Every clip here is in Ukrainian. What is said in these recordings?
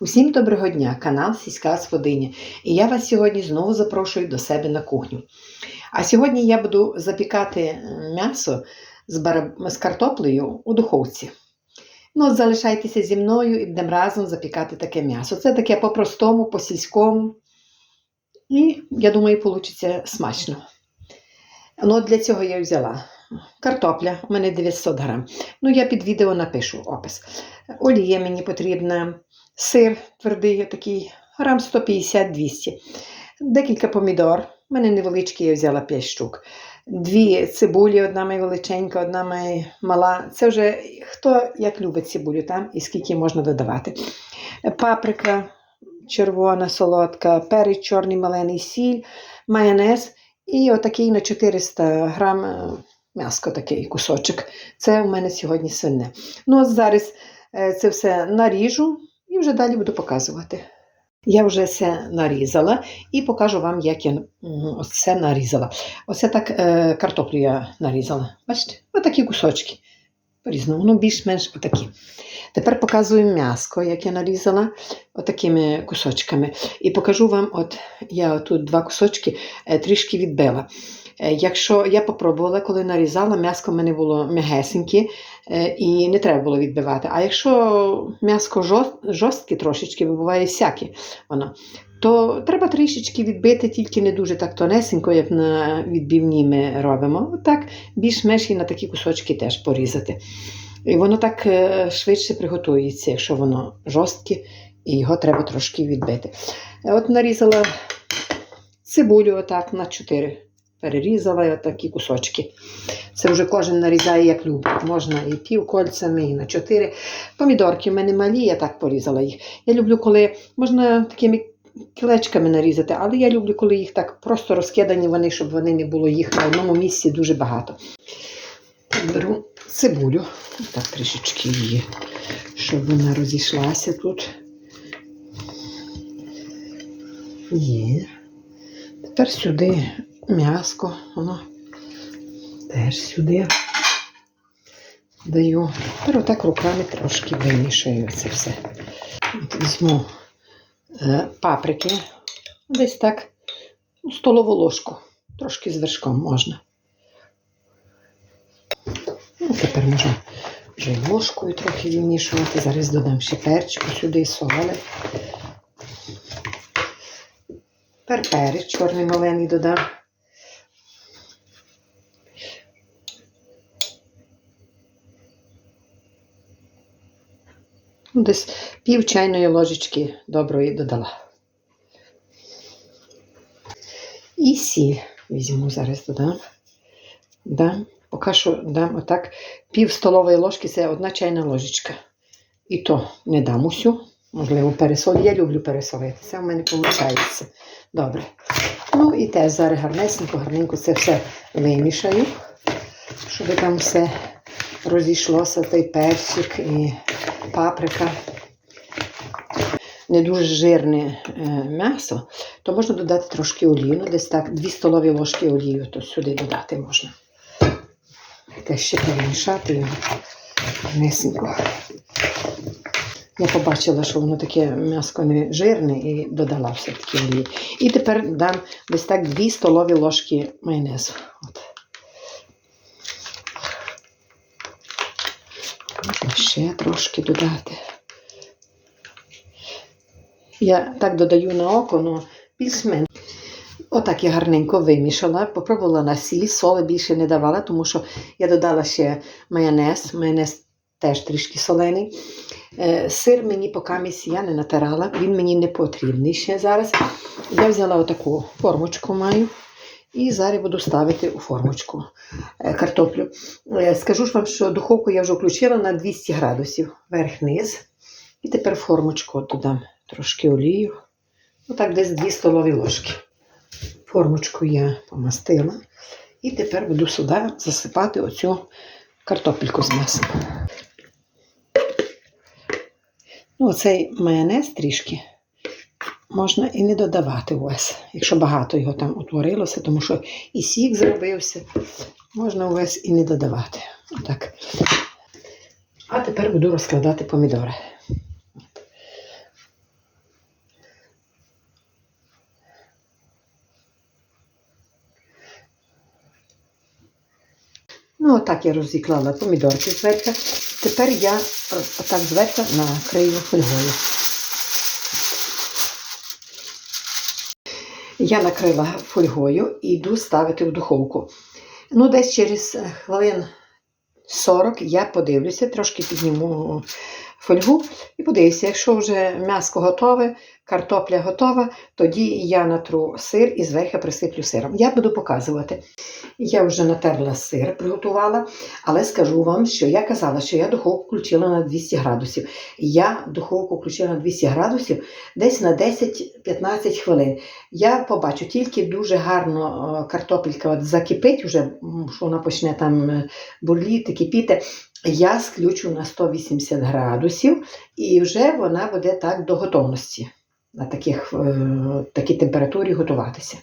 Усім доброго дня, канал Сільська Господиня. І я вас сьогодні знову запрошую до себе на кухню. А сьогодні я буду запікати е, м'ясо з, бараб... з картоплею у духовці. Ну, залишайтеся зі мною і будемо разом запікати таке м'ясо. Це таке по-простому, по-сільському. І я думаю, вийде смачно. Ну, для цього я взяла картопля, у мене 900 грам. Ну, я під відео напишу опис. Олія мені потрібна, сир твердий, такий, грам 150-200. Декілька помідор. У мене невеличкі, я взяла 5 штук. Дві цибулі, одна моя величенька, одна моя мала. Це вже хто як любить цибулю там і скільки можна додавати. Паприка червона, солодка, перець чорний малений, сіль, майонез і отакий на 400 грам е, м'яско такий кусочок. Це у мене сьогодні свине. Ну, от зараз е, це все наріжу і вже далі буду показувати. Я вже все нарізала і покажу вам, як я м, оце нарізала. Оце так е, картоплю я нарізала. Бачите? Отакі кусочки. По-різному, ну більш-менш отакі. Тепер показую м'яско, як я нарізала отакими кусочками. І покажу вам, от я тут два кусочки е, трішки відбила. Е, Якщо я попробувала, коли нарізала, м'яско в мене було м'ягесеньке е, і не треба було відбивати. А якщо м'яско жорстке трошечки, буває всяке воно, то треба трішечки відбити, тільки не дуже так тонесенько, як на відбивні ми робимо. Отак більш-менш і на такі кусочки теж порізати. І воно так е, швидше приготується, якщо воно жорстке, і його треба трошки відбити. От нарізала цибулю отак на 4. Перерізала і отакі кусочки. Це вже кожен нарізає, як любить. Можна і півкольцями, і на 4. Помідорки в мене малі, я так порізала їх. Я люблю, коли можна такими кілечками нарізати, але я люблю, коли їх так просто розкидані вони, щоб вони не було їх на одному місці дуже багато. Беру цибулю, так трішечки її, щоб вона розійшлася тут. Є. Тепер сюди м'яско, воно теж сюди даю. Тепер отак руками трошки вимішаю це все. От візьму е, паприки, десь так, ну, столову ложку, трошки з вершком можна. Ну, тепер можна вже ложкою трохи вимішувати. Зараз додам ще перчику сюди. Тепер перець чорний маленький додам. Десь пів чайної ложечки доброї додала. І сіль візьму зараз додам. Дам. Поки що дам отак пів столової ложки, це одна чайна ложечка. І то не дам усю. Можливо, пересолю. Я люблю пересолити. Це в мене виходить. Добре. Ну і теж зараз гарнесенько, гарненько це все вимішаю, щоб там все розійшлося, той перчик і паприка. Не дуже жирне е, м'ясо, то можна додати трошки олії. Ну, десь так, 2 столові ложки олію, то сюди додати можна. Те ще перемішати його. Я побачила, що воно таке м'яско не жирне і додала все-таки олії. І тепер дам десь так 2 столові ложки майонезу. От. Ще трошки додати. Я так додаю на око, але більш-менш. Отак я гарненько вимішала, попробувала на сіль, соли більше не давала, тому що я додала ще майонез. Майонез теж трішки солений. Е, Сир мені поки місць я не натирала, він мені не потрібний ще зараз. Я взяла отаку формочку маю. І зараз буду ставити у формочку е, картоплю. Е, Скажу ж вам, що духовку я вже включила на 200 градусів верх-низ. І тепер формочку додам трошки олію. Отак десь 2 столові ложки. Формочку я помастила. І тепер буду сюди засипати оцю картопельку з м'ясом. Ну, оцей майонез трішки можна і не додавати увесь, якщо багато його там утворилося, тому що і сік зробився, можна увесь і не додавати. Отак. А тепер буду розкладати помідори. Ну, отак я розіклала помідорки зверху. Тепер я е, отак зверху накрию фольгою. Я накрила фольгою і йду ставити в духовку. Ну, десь через е, хвилин 40 я подивлюся, трошки підніму фольгу і подивлюся, якщо вже м'ясо готове, картопля готова, тоді я натру сир і зверху присиплю сиром. Я буду показувати. Я вже натерла сир, приготувала, але скажу вам, що я казала, що я духовку включила на 200 градусів. Я духовку включила на 200 градусів десь на 10-15 хвилин. Я побачу, тільки дуже гарно е, картопелька от закипить, вже, що вона почне там е, бурліти, кипіти. Я сключу на 180 градусів і вже вона буде так до готовності на таких, е, такій температурі готуватися.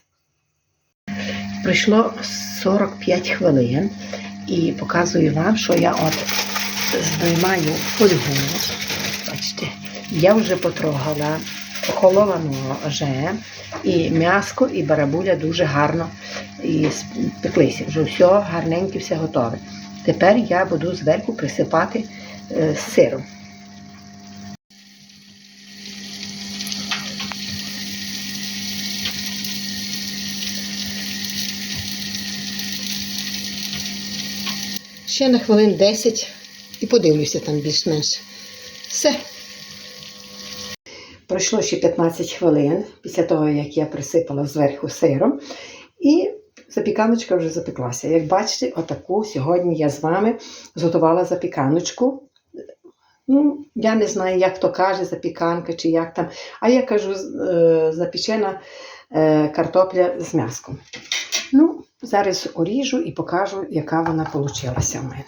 Пройшло 45 хвилин і показую вам, що я от знімаю фольгу. Бачите, я вже потрогала охолола ноже, і м'яско, і барабуля дуже гарно і спеклися. Вже все гарненьке, все готове. Тепер я буду зверху присипати е, сиром. Ще на хвилин 10 і подивлюся там більш-менш. Все. Пройшло ще 15 хвилин після того, як я присипала зверху сиром. І запіканочка вже запеклася. Як бачите, отаку сьогодні я з вами зготувала запіканочку. Ну, я не знаю, як то каже, запіканка чи як там. А я кажу, запічена е, запечена е, картопля з м'яском. Ну, зараз оріжу і покажу, яка вона вийшла в мене.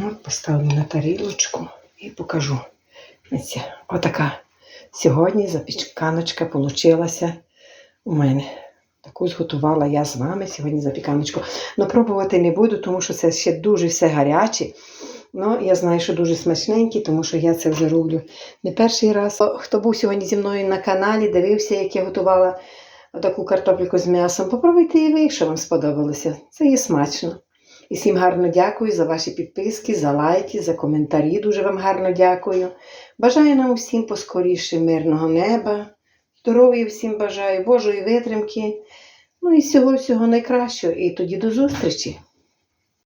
Ну, поставлю на тарілочку і покажу. Ось отака. Сьогодні запіканочка получилася у мене. Таку зготувала я з вами сьогодні запіканочку. Ну, пробувати не буду, тому що це ще дуже все гаряче. Ну, я знаю, що дуже смачненькі, тому що я це вже роблю не перший раз. Хто був сьогодні зі мною на каналі, дивився, як я готувала таку картопліку з м'ясом. Попробуйте і ви, якщо вам сподобалося. Це є смачно. І всім гарно дякую за ваші підписки, за лайки, за коментарі. Дуже вам гарно дякую. Бажаю нам усім поскоріше мирного неба. Здоров'я всім бажаю, Божої витримки. Ну і всього всього найкращого. І тоді до зустрічі!